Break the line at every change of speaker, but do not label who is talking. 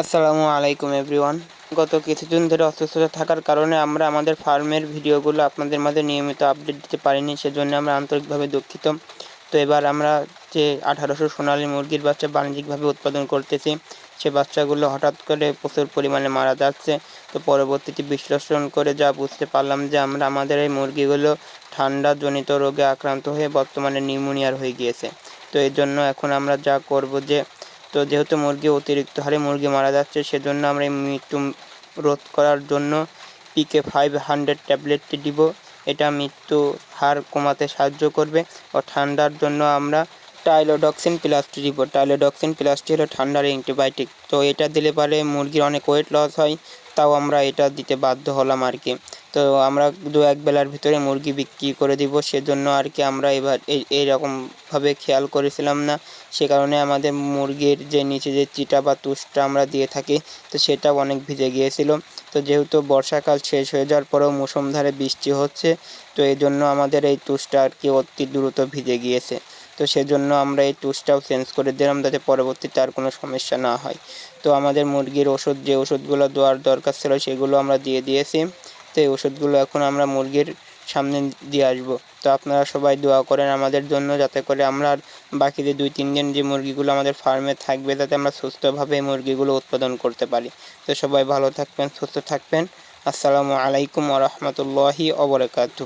আসসালামু আলাইকুম এভরিওয়ান গত কিছুদিন ধরে অসুস্থতা থাকার কারণে আমরা আমাদের ফার্মের ভিডিওগুলো আপনাদের মাঝে নিয়মিত আপডেট দিতে পারিনি, সেজন্য আমরা আন্তরিকভাবে দুঃখিত। তো এবার আমরা যে আঠারোশো সোনালী মুরগির বাচ্চা বাণিজ্যিকভাবে উৎপাদন করতেছি, সে বাচ্চাগুলো হঠাৎ করে প্রচুর পরিমাণে মারা যাচ্ছে। তো পরবর্তীতে বিশ্লেষণ করে যা বুঝতে পারলাম যে আমরা আমাদের এই মুরগিগুলো ঠান্ডা জনিত রোগে আক্রান্ত হয়ে বর্তমানে নিউমোনিয়ার হয়ে গিয়েছে। তো এই জন্য এখন আমরা যা করব যে তো যেহেতু মুরগি অতিরিক্ত হারে মুরগি মারা যাচ্ছে, সেজন্য আমরা মৃত্যু রোধ করার জন্য পিকে ফাইভ হান্ড্রেড ট্যাবলেটটি দিব। এটা মৃত্যু হার কমাতে সাহায্য করবে। ও ঠান্ডার জন্য আমরা টাইলোডক্সিন প্লাসটি দিব টাইলোডক্সিন প্লাসটি হলো ঠান্ডার অ্যান্টিবায়োটিক। তো এটা দিলে পারে মুরগির অনেক ওয়েট লস হয়, তাও আমরা এটা দিতে বাধ্য হলাম আর কি। তো আমরা দু এক বেলার ভিতরে মুরগি বিক্রি করে দিব, সেজন্য আর কি আমরা এবার এই এইরকমভাবে খেয়াল করেছিলাম না। সে কারণে আমাদের মুরগির যে নিচে যে চিটা বা তুষটা আমরা দিয়ে থাকি, তো সেটাও অনেক ভিজে গিয়েছিল। তো যেহেতু বর্ষাকাল শেষ হয়ে যাওয়ার পরেও মুসুমধারে বৃষ্টি হচ্ছে, তো এই জন্য আমাদের এই তুষটা আর কি অতি দ্রুত ভিজে গিয়েছে। তো সেজন্য আমরা এই টুসটাও চেঞ্জ করে দিলাম যাতে পরবর্তীতে আর কোনো সমস্যা না হয়। তো আমাদের মুরগির ওষুধ, যে ওষুধগুলো দেওয়ার দরকার ছিল সেগুলো আমরা দিয়ে দিয়েছি। তো এই ওষুধগুলো এখন আমরা মুরগির সামনে দিয়ে আসব। তো আপনারা সবাই দোয়া করেন আমাদের জন্য যাতে করে আমরা আর বাকি যে দুই, তিন দিন যে মুরগিগুলো আমাদের ফার্মে থাকবে যাতে আমরা সুস্থভাবে মুরগিগুলো উৎপাদন করতে পারি। তো সবাই ভালো থাকবেন, সুস্থ থাকবেন। আসসালামু আলাইকুম রহমতুল্লাহি অবরাকাতু